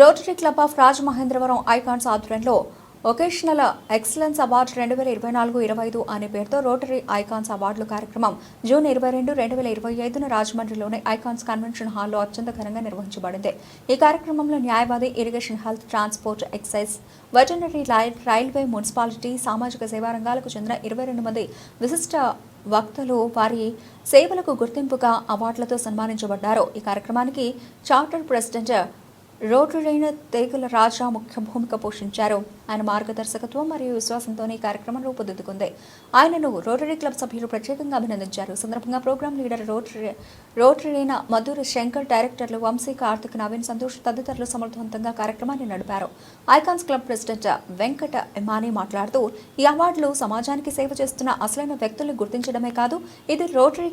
Rotary club of Rajamahendravaram icons ఆధ్వర్యంలో vocational excellence award రెండు వేల ఇరవై నాలుగు ఇరవై ఐదు అనే పేరుతో రోటరీ ఐకాన్స్ అవార్డుల కార్యక్రమం జూన్ ఇరవై రెండు రెండు వేల ఇరవై ఐదున రాజమండ్రిలోని ఐకాన్స్ కన్వెన్షన్ హాల్లో అత్యంత ఘనంగా నిర్వహించబడింది. ఈ కార్యక్రమంలో న్యాయవాది irrigation health transport excise veterinary railway municipality సామాజిక సేవా రంగాలకు చెందిన ఇరవై రెండు మంది విశిష్ట వక్తలు వారి సేవలకు గుర్తింపుగా అవార్డులతో సన్మానించబడ్డారు. ఈ కార్యక్రమానికి చార్టర్ ప్రెసిడెంట్ రోటరైన తేగల రాజా ముఖ్య భూమిక పోషించారు. ఆయన మార్గదర్శకత్వం మరియు విశ్వాసంతోనే ఈ కార్యక్రమం రూపుదిద్దుకుంది ఆయనను రోటరీ క్లబ్ సభ్యులు ప్రత్యేకంగా అభినందించారు. సందర్భంగా program leader rotary rotarian Madhura Shankar directors Vamsi Karthik Naveen Santosh తదితరులు సమర్థవంతంగా కార్యక్రమాన్ని నడిపారు. Icons club president Venkata Imani మాట్లాడుతూ ఈ అవార్డులు సమాజానికి సేవ చేస్తున్న అసలైన వ్యక్తుల్ని గుర్తించడమే కాదు ఇది రోటరీ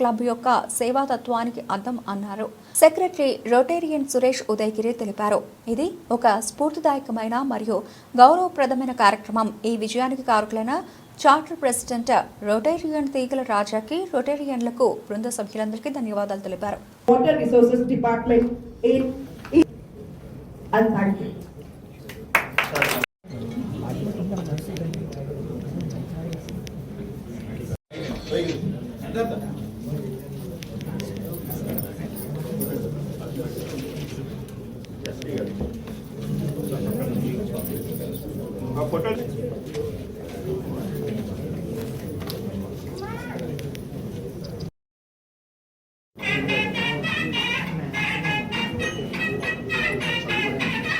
క్లబ్ యొక్క సేవాతత్వానికి అర్థం అన్నారు. సెక్రటరీ రొటేరియన్ సురేష్ ఉదయగిరి తెలిపారు. ఇది ఒక స్ఫూర్తిదాయకమైన మరియు గౌరవప్రదమైన కార్యక్రమం. ఈ విజయానికి కారకులైన చార్టర్ ప్రెసిడెంట్ రొటేరియన్ తీగల రాజాకి రొటేరియన్లకు బృంద సభ్యులందరికీ ధన్యవాదాలు తెలిపారు. Water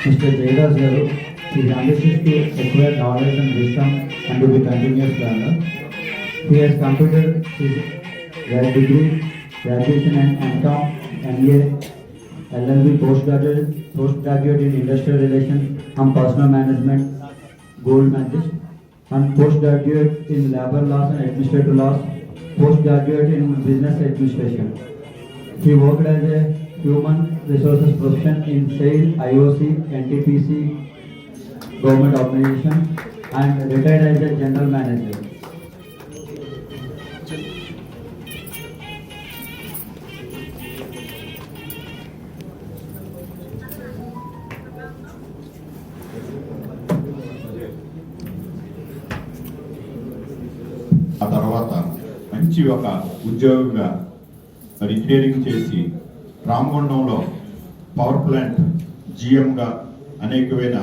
మిస్టర్ జయరాజ్ గారు ఈ ambitions to acquire knowledge and wisdom and to be continuous learner he has completed his grad degree graduation and MCom MA LLB post graduate post graduate in industrial relation and personnel management gold medalist, and postgraduate in labor laws and administrative laws, postgraduate in business administration. He worked as a human resources profession in SAIL, IOC, NTPC, government organization, and retired as a general manager. ఆ తర్వాత మంచి ఒక ఉద్యోగంగా మరి engineering చేసి రామగుండంలో power plant జిఎంగా అనేకమైన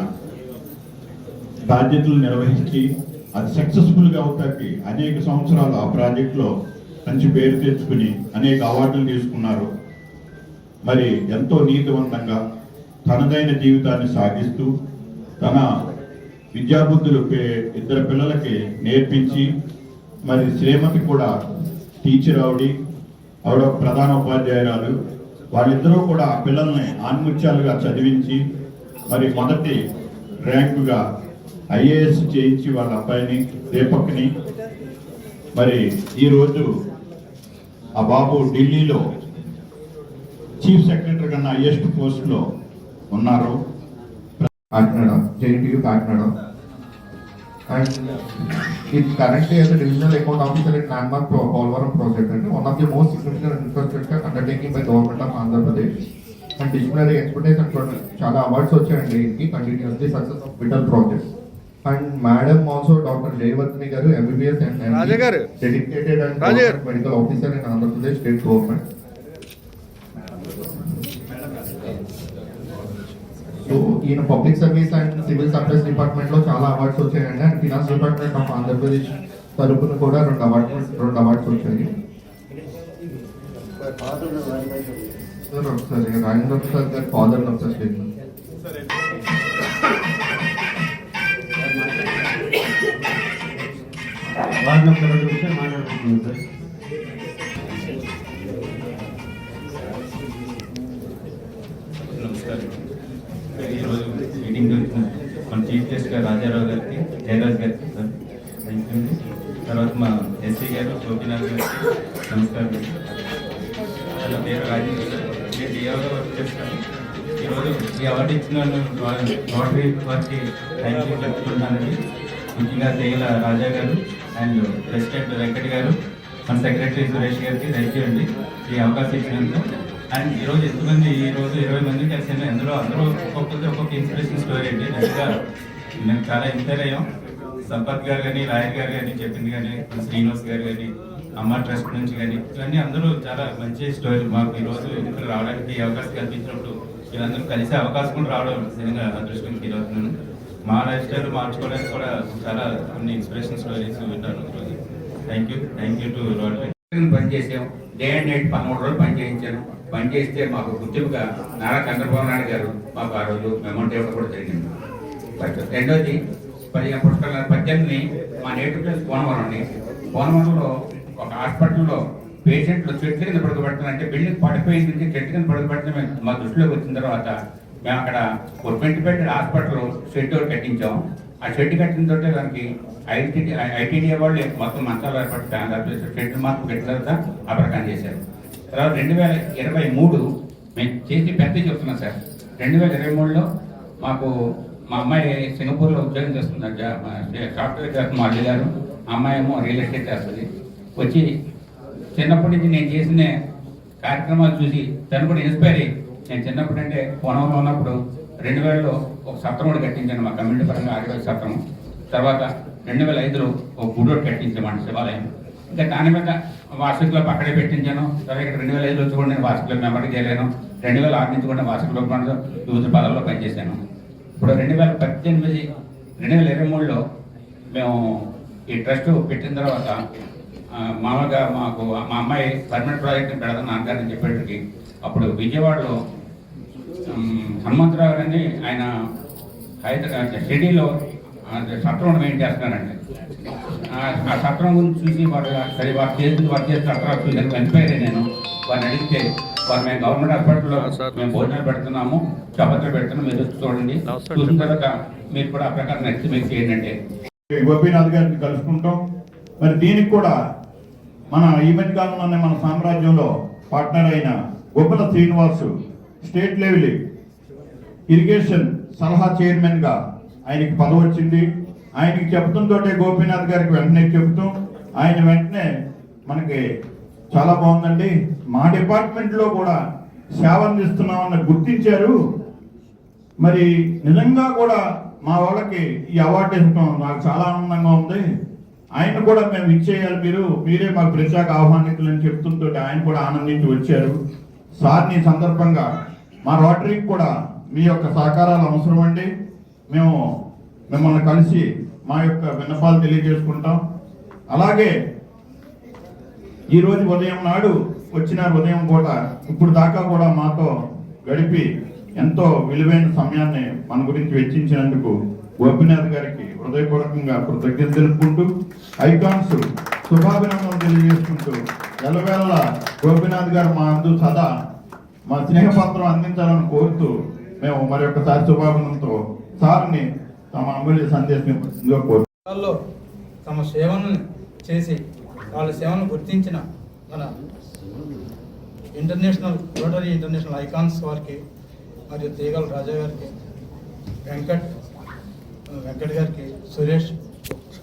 బాధ్యతలు నిర్వహించి అది సక్సెస్ఫుల్గా అవుతాకి అనేక సంవత్సరాలు ఆ ప్రాజెక్టులో మంచి పేరు తెచ్చుకుని అనేక అవార్డులు తీసుకున్నారు. మరి ఎంతో నీతివంతంగా తనదైన జీవితాన్ని సాగిస్తూ తన విద్యాబుద్ధులు పే- ఇద్దరు పిల్లలకి నేర్పించి మరి శ్రీమతి కూడా టీచర్ ఆవిడ ఆవిడ ఒక ప్రధాన ఉపాధ్యాయురాలు. వాళ్ళిద్దరూ కూడా ఆ పిల్లల్ని ఆన్ముత్యాలుగా చదివించి మరి మొదటి ర్యాంకుగా ఐఏఎస్ చేయించి వాళ్ళ అబ్బాయిని దీపక్ని మరి ఈరోజు ఆ బాబు ఢిల్లీలో చీఫ్ సెక్రటరీ కన్నా హైయెస్ట్ పోస్ట్లో ఉన్నారు. కాకినాడ జేఎన్టీయూ కాకినాడ అండ్ ఇది currently as a divisional account officer in landmark Pro- Polvaram project and one of the most significant infrastructure undertaking by government of Andhra Pradesh and disciplinary expertise and pro- చాలా awards వచ్చాయండి ఇంటికి continuously success of vital project and madam also doctor Jayavardhani garu MBBS and. Dedicated and. Medical officer in Andhra Pradesh state government so ఈయన public service and civil supplies డిపార్ట్మెంట్లో చాలా awards వచ్చాయండి. And finance department of Andhra Pradesh తరపున కూడా రెండు awards రెండు awards వచ్చాయి. Sir ఒకసారి రాజేంద్ర ప్రసాద్ గారి ఫాదర్ ఒకసారి స్టేట్మెంట్ వారిని ఒక రెండు విషయాలు మాట్లాడుతున్నాను సార్. గోపీనాథ్ గారికి నమస్కారం నా పేరు రాజేష్ నేను డిఆర్ఓ వర్క్ చేస్తాను ఈరోజు ఈ అవార్డు ఇచ్చిన వాళ్ళు రోటరీ వారికి థ్యాంక్ యూ చెప్పుకుంటున్నానండి ముఖ్యంగా తేగల రాజా గారు అండ్ ప్రెసిడెంట్ వెంకట్ గారు మన సెక్రటరీ సురేష్ గారికి థ్యాంక్ యూ అండి ఈ అవకాశం ఇచ్చినందుకు అండ్ ఈరోజు ఎంతమంది ఈ రోజు ఇరవై మంది కలిసి అందులో అందరూ ఒక్కొక్కరికి ఒక్కొక్క ఇన్స్పిరేషన్ స్టోరీ అండి నిజంగా మేము చాలా ఇన్స్పైర్ అయ్యాం సంపత్ గారు కానీ లాయర్ గారు కానీ చెప్పింది కానీ శ్రీనివాస్ గారు కానీ అమ్మ ట్రస్ట్ నుంచి కానీ ఇవన్నీ అందరూ చాలా మంచి స్టోరీ మాకు ఈ రోజు ఇక్కడ రావడానికి అవకాశం కల్పించినప్పుడు వీళ్ళందరూ కలిసే అవకాశం కూడా రావడం నిజంగా అదృష్టం ఫీల్ అవుతున్నాను మా లైఫ్ స్టైల్ మార్చుకోవడానికి కూడా చాలా కొన్ని ఇన్స్పిరేషన్ స్టోరీస్ వింటాను ఈరోజు. Thank you thank you to rotary పని చేసాం డే అండ్ నైట్ పదమూడు రోజులు పనిచేయించాను పనిచేస్తే పని చేస్తే మాకు గుర్తింపుగా నారా చంద్రబాబు నాయుడు గారు మాకు ఆ రోజు అమౌంట్ ఇవ్వడం కూడా జరిగింది. రెండోది పదిహేను పుస్తకాల పద్దెనిమిది మా నేటివ్ ప్లేస్ కోనవరం అండి కోనవరంలో ఒక హాస్పిటల్లో పేషెంట్లు చెట్టు కింద పడుకోబెడుతున్నారంటే బిల్డింగ్ పడిపోయింది నుంచి చెట్టు కింద పడుకోబెట్టడం మా దృష్టిలోకి వచ్చిన తర్వాత మేము అక్కడ ఒక ట్వంటీ హాస్పిటల్ షెడ్ ఒకటి కట్టించాం. ఆ షెడ్ కట్టిన తోటే దానికి ఐటీ ఐటీడీఏ వాళ్ళు మొత్తం మంచాలు ఏర్పడి షెడ్ మార్పు కట్టిన తర్వాత ఆ ప్రకారం చేశారు. తర్వాత రెండు వేల ఇరవై మూడు మేము చేసి పెద్ద చెప్తున్నాం సార్. రెండు వేల ఇరవై మూడులో మాకు మా అమ్మాయి సింగపూర్లో ఉద్యోగం చేస్తుంది సాఫ్ట్వేర్ చేస్తుంది మా అల్లి గారు అమ్మాయి ఏమో రియల్ ఎస్టేట్ చేస్తుంది. వచ్చి చిన్నప్పటి నుంచి నేను చేసిన కార్యక్రమాలు చూసి తను కూడా ఇన్స్పైర్ అయ్యి నేను చిన్నప్పుడు అంటే పొలంలో ఉన్నప్పుడు రెండు వేలలో ఒక సత్రం కూడా కట్టించాను మా కమ్యూనిటీ పరంగా ఆదివాసి సత్రం. తర్వాత రెండు వేల ఐదులో ఒక గుడి ఒకటి కట్టించాము శివాలయం. ఇంకా దాని మీద వార్షిక క్లబ్ అక్కడే పెట్టించాను. తర్వాత ఇక్కడ రెండు వేల ఐదులో వచ్చి కూడా నేను వార్షిక క్లబ్ మెంబర్కి చేయలేను రెండు వేల ఆరు నుంచి కూడా వార్షిక క్లబ్ వివిధ పదాల్లో పనిచేశాను. ఇప్పుడు రెండు వేల పద్దెనిమిది రెండు వేల ఇరవై మూడులో మేము ఈ ట్రస్ట్ పెట్టిన తర్వాత మామూలుగా మాకు మా అమ్మాయి పర్మనెంట్ ప్రాజెక్ట్ పెడదాం నాన్నగారిని చెప్పేటికి అప్పుడు విజయవాడలో హనుమంతరావు గారిని ఆయన హైదరాబాద్ షిరిడీలో ఆ, సత్రం మెయింటైన్ చేస్తున్నారండి? ఆ సత్రం గురించి చూసి వాడు సరే వారు చేసి వర్క్ చేస్తే సత్రం చూసి చనిపోయారు నేను. వారిని అడిగితే వారు మేము గవర్నమెంట్ హాస్పిటల్లో మేము భోజనాలు పెడుతున్నాము. చపాతీలు పెడుతున్నాం మీరు చూడండి. చూసిన తర్వాత మీరు కూడా ఆ ప్రకారం నచ్చి మీరు చేయండి అంటే. గోపీనాథ్ గారిని కలుసుకుంటాం. మరి దీనికి కూడా మన ఈ మధ్య కాలంలోనే మన సామ్రాజ్యంలో పార్ట్నర్ అయిన గొప్పల శ్రీనివాసు స్టేట్ లెవెల్ ఇరిగేషన్ సలహా చైర్మన్గా ఆయనకి పదవి వచ్చింది. ఆయనకి చెప్తుంతో గోపీనాథ్ గారికి వెంటనే చెబుతూ ఆయన వెంటనే మనకి చాలా బాగుందండి. మా డిపార్ట్మెంట్లో కూడా సేవ అందిస్తున్నామని గుర్తించారు. మరి నిజంగా కూడా మా వాళ్ళకి ఈ అవార్డు ఇవ్వటం నాకు చాలా ఆనందంగా ఉంది. ఆయన కూడా మేము ఇచ్చేయాలి మీరు మీరే మాకు ప్రత్యేక ఆహ్వానితులు అని చెప్తుంటే ఆయన కూడా ఆనందించి వచ్చారు. సార్ని సందర్భంగా మా రోటరీకి కూడా మీ యొక్క సహకారాలు అవసరం అండి. మేము మిమ్మల్ని కలిసి మా యొక్క విన్నపాలు తెలియజేసుకుంటాం. అలాగే ఈరోజు ఉదయం నాడు వచ్చిన ఉదయం పూట ఇప్పుడు దాకా కూడా మాతో గడిపి ఎంతో విలువైన సమయాన్ని మన గురించి వెచ్చించినందుకు గోపినాథ్ గారికి హృదయపూర్వకంగా కృతజ్ఞత తెలుపుకుంటూ ఐకాన్స్ శుభాభినందనలు తెలియజేసుకుంటూ ఎలవేళ గోపినాథ్ గారు మా అందు సదా మా స్నేహపత్రం అందించాలని కోరుతూ మేము మరి ఒకసారి శుభాభినందనతో సార్ని తమ అమూల్య సందేశం కోరుతాల్లో తమ సేవను చేసి వాళ్ళ సేవను గుర్తించిన మన ఇంటర్నేషనల్ రోటరీ ఇంటర్నేషనల్ ఐకాన్స్ వారికి మరియు తీగల రాజా గారికి వెంకట్ వెంకట్ గారికి సురేష్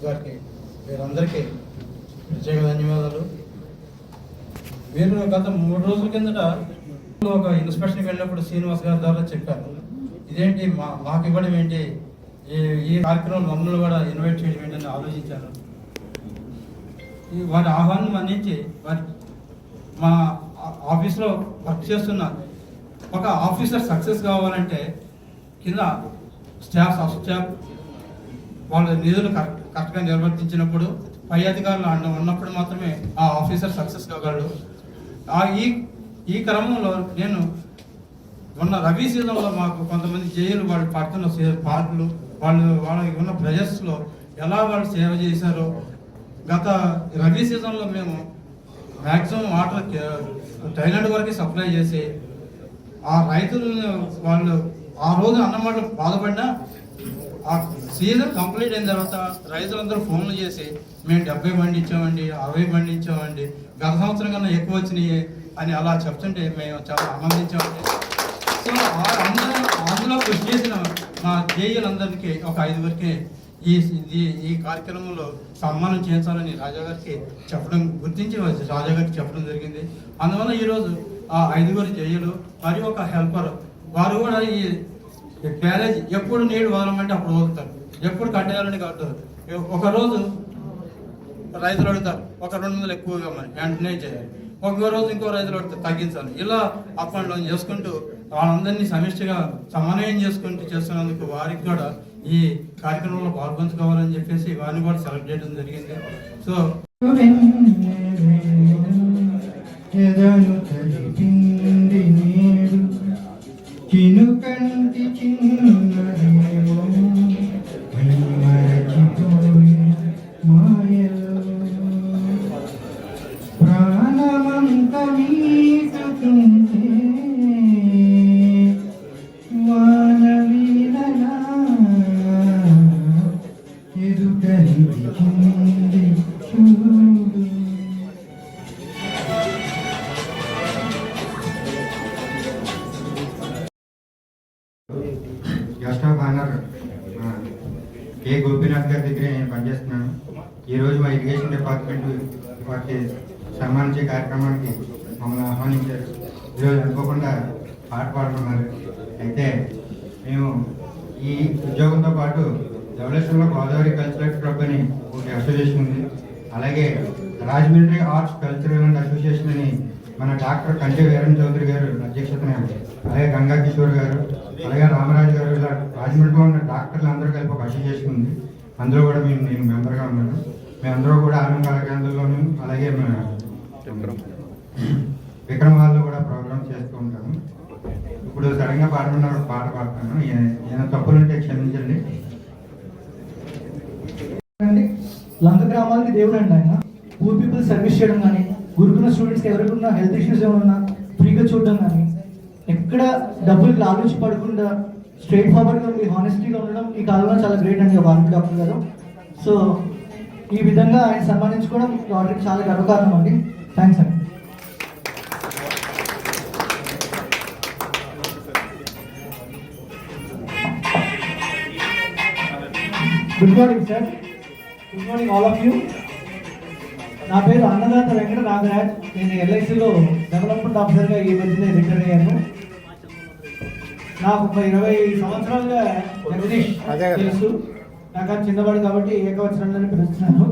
గారికి వీరందరికీ ప్రత్యేక ధన్యవాదాలు. వీరు గత మూడు రోజుల కిందట ఒక ఇన్స్పెక్షన్కి వెళ్ళినప్పుడు శ్రీనివాస్ గారి ద్వారా చెప్పారు. ఇదేంటి మా మాకు ఇవ్వడం ఏంటి? ఈ ఈ కార్యక్రమం మమ్మల్ని కూడా ఇన్వైట్ చేయడం ఏంటని ఆలోచించాను వారి ఆహ్వానం అందించి వారి మా ఆఫీస్లో వర్క్ చేస్తున్న ఒక ఆఫీసర్ సక్సెస్ కావాలంటే కింద స్టాఫ్ సబ్ స్టాఫ్ వాళ్ళ నిధులు కరెక్ట్ కరెక్ట్గా నిర్వర్తించినప్పుడు పై అధికారులు అండ ఉన్నప్పుడు మాత్రమే ఆ ఆఫీసర్ సక్సెస్ కాగలడు. ఆ ఈ ఈ క్రమంలో నేను ఉన్న రవి సీజన్లో మాకు కొంతమంది జైలు వాళ్ళు పడుతున్న సే- పాటలు వాళ్ళు వాళ్ళకి ఉన్న ప్రజెస్లో ఎలా వాళ్ళు సేవ చేశారో గత రవి సీజన్లో మేము మ్యాక్సిమం వాటర్ థైలాండ్ వరకు సప్లై చేసి ఆ రైతులు వాళ్ళు ఆ రోజు అన్నమాట బాధపడినా ఆ సీజన్ కంప్లీట్ అయిన తర్వాత రైతులందరూ ఫోన్లు చేసి మేము డెబ్బై పండించామండి అరవై పండించామండి గత సంవత్సరం కన్నా ఎక్కువ వచ్చినాయి అని అలా చెప్తుంటే మేము చాలా ఆనందించామండి. సో ఆ- అందులో కృషి చేసిన మా జేయులందరికీ ఒక ఐదుగురికి ఈ ఈ ఈ కార్యక్రమంలో సన్మానం చేయించాలని రాజా గారికి చెప్పడం గుర్తించి రాజా గారికి చెప్పడం జరిగింది. అందువల్ల ఈరోజు ఆ ఐదుగురు జైలు మరియు ఒక హెల్పర్. వారు కూడా ఈ బ్యారేజ్ ఎప్పుడు నీళ్ళు వదలమంటే అప్పుడు వదులుతారు. ఎప్పుడు కట్టేయాలని కట్టరు ఒకరోజు రైతులు అడుగుతారు ఒక రెండు వందలు ఎక్కువగా మరి వెంటనే చేయాలి. ఒక రోజు ఇంకో రైతులు అడుగుతారు తగ్గించాలి. ఇలా అప్ అండ్ డౌన్ చేసుకుంటూ వాళ్ళందరినీ సమిష్టిగా సమన్వయం చేసుకుంటూ చేస్తున్నందుకు వారికి కూడా ఈ కార్యక్రమంలో పాల్పంచుకోవాలని చెప్పేసి వారిని కూడా సెలెక్ట్ చేయడం జరిగింది. సో ఎదను తలిపింది నేడు చినుకంటి చిన్న guest of honour K. Gopinath garu దగ్గర నేను పనిచేస్తున్నాను. ఈరోజు మా ఇరిగేషన్ డిపార్ట్మెంట్ వాటి సన్మానించే కార్యక్రమానికి మమ్మల్ని ఆహ్వానించారు. ఈరోజు అనుకోకుండా పాట పాడుతున్నారు. అయితే మేము ఈ ఉద్యోగంతో పాటు ధవళేశ్వరంలో గోదావరి కల్చరల్ క్లబ్ అని ఒక అసోసియేషన్ ఉంది. అలాగే Rajahmundry arts cultural and association అని మన డాక్టర్ కంటి వీరన్ చౌదరి గారు అధ్యక్షతన అలాగే గంగా కిషోర్ గారు అలాగే రామరాజు గారు ఇలా రాజమండ్రిలో ఉన్న డాక్టర్లు అందరూ కలిపి ఒక అసోసియేషన్ ఉంది అందులో కూడా మేము నేను మెంబర్గా ఉన్నాను. మేమందరూ కూడా ఆనంద కళాకేంద్రంలోను అలాగే విక్రమ్. హాల్లో కూడా ప్రోగ్రామ్ చేస్తూ ఉంటాము. ఇప్పుడు సడన్గా పాడుతున్న పాట పాడతాను ఏదైనా తప్పులుంటే క్షమించండి. లంక గ్రామాలకి దేవుడు అండి ఆయన. పూర్ పీపుల్ సర్వీస్ చేయడం కానీ గురుకున్న స్టూడెంట్స్కి ఎవరికన్నా హెల్త్ ఇష్యూస్ ఏమన్నా ఫ్రీగా చూడడం కానీ ఎక్కడ డబ్బులకి ఆలోచి పడకుండా స్ట్రైట్ ఫార్వర్డ్గా మీ హానెస్టీగా ఉండడం ఈ కాలంలో చాలా గ్రేట్ అండి వారికి డాక్టర్ గారు. సో ఈ విధంగా ఆయన సన్మానించుకోవడం వారికి చాలా గర్వకారణం అండి. థ్యాంక్స్ అండి. Good morning sir good morning all of you నా పేరు అన్నదాత వెంకట నాగరాజ్. నేను ఎల్ఐసిలో డెవలప్మెంట్ ఆఫీసర్గా ఈ మధ్యనే రిటైర్ అయ్యాను. నాకు ఒక ఇరవై సంవత్సరాలుగా జగదీష్ తెలుసు. నాకు చిన్నవాడు కాబట్టి ఏకవచనంలోనే పిలుస్తున్నాను.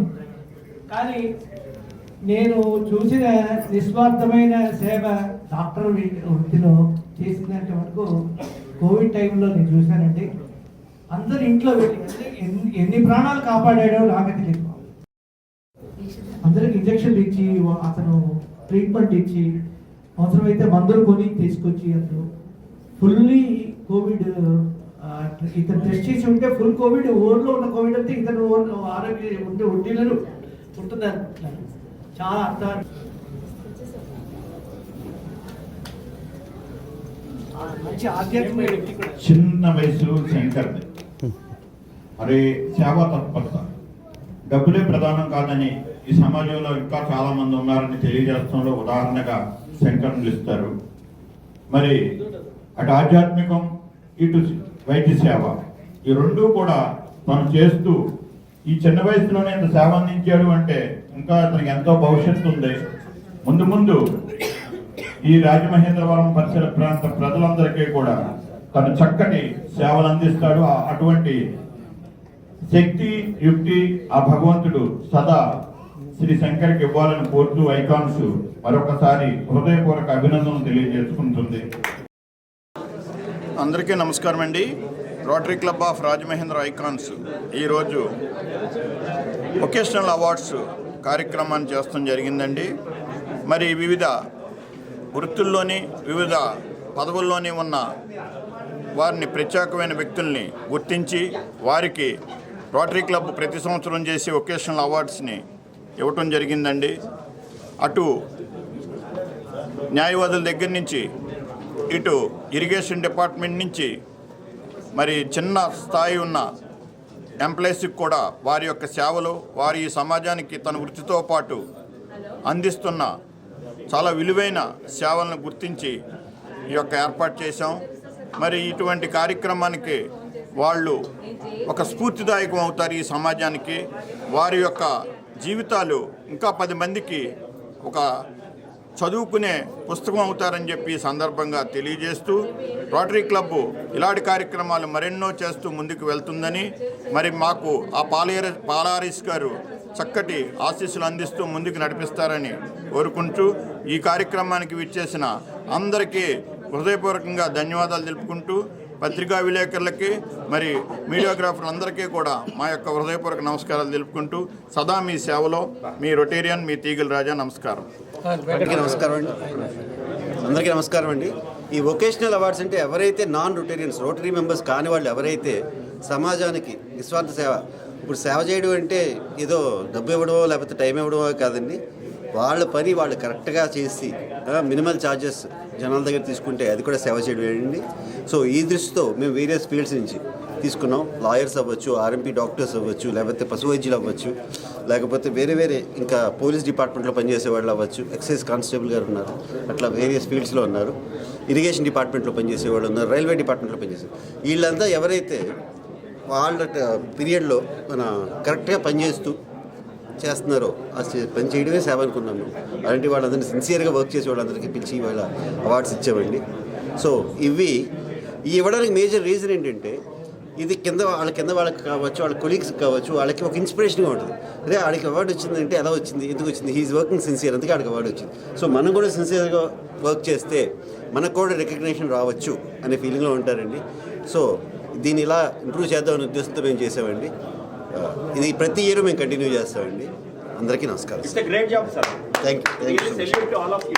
కానీ నేను చూసిన నిస్వార్థమైన సేవ డాక్టర్ వృత్తిలో చేసిందంటే మటుకు కోవిడ్ టైంలో నేను చూశానండి. అందరు ఇంట్లో వెళ్ళి ఎన్ని ప్రాణాలు కాపాడాడో నాకు తెలియదు అందరికి ఇంజక్షన్లు ఇచ్చి అతను ట్రీట్మెంట్ ఇచ్చి అవసరమైతే మందులు కొని తీసుకొచ్చి అతను ఫుల్లీ కోవిడ్ ఇతను టెస్ట్ చేసి ఉంటే ఫుల్ కోవిడ్ ఓర్లో ఉన్న కోవిడ్ అంతా ఇతను ఆరోగ్య ఉండే ఒంటిలను ఉంటున్నారు. చాలా అర్థం మంచి ఆధ్యాత్మిక వ్యక్తి కూడా. చిన్న వయసు శంకర్ది మరి సేవా తత్పరత. డబ్బులే ప్రధానం కాదని ఈ సమాజంలో ఇంకా చాలా మంది ఉన్నారని తెలియజేస్తంలో ఉదాహరణగా శంకర్ ఇస్తారు. మరి అటు ఆధ్యాత్మికం ఇటు వైద్య సేవ ఈ రెండు కూడా తను చేస్తూ ఈ చిన్న వయసులోనే ఇంత సేవ అందించాడు అంటే ఇంకా అతనికి ఎంతో భవిష్యత్తు ఉంది. ముందు ముందు ఈ రాజమహేంద్రవరం పరిసర ప్రాంత ప్రజలందరికీ కూడా తను చక్కటి సేవలు అందిస్తాడు. అటువంటి శక్తి యుక్తి ఆ భగవంతుడు సదా శ్రీ శంకర్కి ఇవ్వాలని కోరుతూ ఐకాన్స్ మరొకసారి హృదయపూర్వక అభినందనలు తెలియజేసుకుంటుంది. అందరికీ నమస్కారం అండి. Rotary club of Rajamahendra icons ఈరోజు ఒకేషనల్ అవార్డ్స్ కార్యక్రమాన్ని చేస్తాం జరిగిందండి. మరి వివిధ వృత్తుల్లోని వివిధ పదవుల్లోని ఉన్న వారిని ప్రత్యేకమైన వ్యక్తుల్ని గుర్తించి వారికి రోటరీ క్లబ్ ప్రతి సంవత్సరం చేసే ఒకేషనల్ అవార్డ్స్ని ఇవ్వటం జరిగిందండి. అటు న్యాయవాదుల దగ్గర నుంచి ఇటు ఇరిగేషన్ డిపార్ట్మెంట్ నుంచి మరి చిన్న స్థాయి ఉన్న ఎంప్లాయీస్కి కూడా వారి యొక్క సేవలు వారి ఈ సమాజానికి తన వృత్తితో పాటు అందిస్తున్న చాలా విలువైన సేవలను గుర్తించి ఈ యొక్క ఏర్పాటు చేశాం. మరి ఇటువంటి కార్యక్రమానికి వాళ్ళు ఒక స్ఫూర్తిదాయకం అవుతారు ఈ సమాజానికి. వారి యొక్క జీవితాలు ఇంకా పది మందికి ఒక చదువుకునే పుస్తకం అవుతారని చెప్పి సందర్భంగా తెలియజేస్తూ రోటరీ క్లబ్బు ఇలాంటి కార్యక్రమాలు మరెన్నో చేస్తూ ముందుకు వెళ్తుందని మరి మాకు ఆ పాలేర పాలారిస్ గారు చక్కటి ఆశీస్సులు అందిస్తూ ముందుకు నడిపిస్తారని కోరుకుంటూ ఈ కార్యక్రమానికి విచ్చేసిన అందరికీ హృదయపూర్వకంగా ధన్యవాదాలు తెలుపుకుంటూ పత్రికా విలేకరులకి మరి మీడియోగ్రాఫర్లందరికీ కూడా మా యొక్క హృదయపూర్వక నమస్కారాలు తెలుపుకుంటూ సదా మీ సేవలో మీ రొటేరియన్ మీ తీగల రాజా నమస్కారం. అందరికీ నమస్కారం అండి. అందరికీ నమస్కారం అండి. ఈ వొకేషనల్ అవార్డ్స్ అంటే ఎవరైతే నాన్ రొటేరియన్స్ రోటరీ మెంబర్స్ కాని వాళ్ళు ఎవరైతే సమాజానికి నిస్వార్థ సేవ ఇప్పుడు సేవ చేయడం అంటే ఏదో డబ్బు ఇవ్వడమో లేకపోతే టైం ఇవ్వడమో కాదండి. వాళ్ళ పని వాళ్ళు కరెక్ట్గా చేసి మినిమల్ ఛార్జెస్ జనాల దగ్గర తీసుకుంటే అది కూడా సేవ చేయడం వేయండి సో ఈ దృష్టితో మేము వేరియస్ ఫీల్డ్స్ నుంచి తీసుకున్నాం. లాయర్స్ అవ్వచ్చు ఆర్ఎంపీ డాక్టర్స్ అవ్వచ్చు లేకపోతే పశు వైద్యులు అవ్వచ్చు లేకపోతే వేరే వేరే ఇంకా పోలీస్ డిపార్ట్మెంట్లో పనిచేసే వాళ్ళు అవ్వచ్చు. ఎక్సైజ్ కానిస్టేబుల్ గారు ఉన్నారు. అట్లా వేరియస్ ఫీల్డ్స్లో ఉన్నారు. ఇరిగేషన్ డిపార్ట్మెంట్లో పనిచేసే వాళ్ళు ఉన్నారు. రైల్వే డిపార్ట్మెంట్లో పనిచేసే వీళ్ళంతా ఎవరైతే వాళ్ళ పీరియడ్లో మన కరెక్ట్గా పనిచేస్తూ చేస్తున్నారో. ఆ పని చేయడమే సేవ అనుకున్నాము అలాంటి వాళ్ళందరినీ సిన్సియర్గా వర్క్ చేసే వాళ్ళందరికీ పిలిచి వాళ్ళ అవార్డ్స్ ఇచ్చామండి సో ఇవి ఈ ఇవ్వడానికి మేజర్ రీజన్ ఏంటంటే ఇది కింద వాళ్ళ కింద వాళ్ళకి కావచ్చు వాళ్ళ కొలీగ్స్ కావచ్చు వాళ్ళకి ఒక ఇన్స్పిరేషన్గా ఉంటుంది. అదే వాడికి అవార్డు వచ్చిందంటే ఎలా వచ్చింది? ఎందుకు వచ్చింది? హీఈస్ వర్కింగ్ సిన్సియర్ అందుకే ఆడికి అవార్డు వచ్చింది. సో మనం కూడా సిన్సియర్గా వర్క్ చేస్తే మనకు కూడా రికగ్నేషన్ రావచ్చు అనే ఫీలింగ్లో ఉంటారండి. సో దీన్ని ఇలా ఇంప్రూవ్ చేద్దామనే ఉద్దేశంతో మేము చేసామండి ఇది ప్రతి ఇయర్ మేము కంటిన్యూ చేస్తామండి. అందరికీ నమస్కారం. Thank you thank you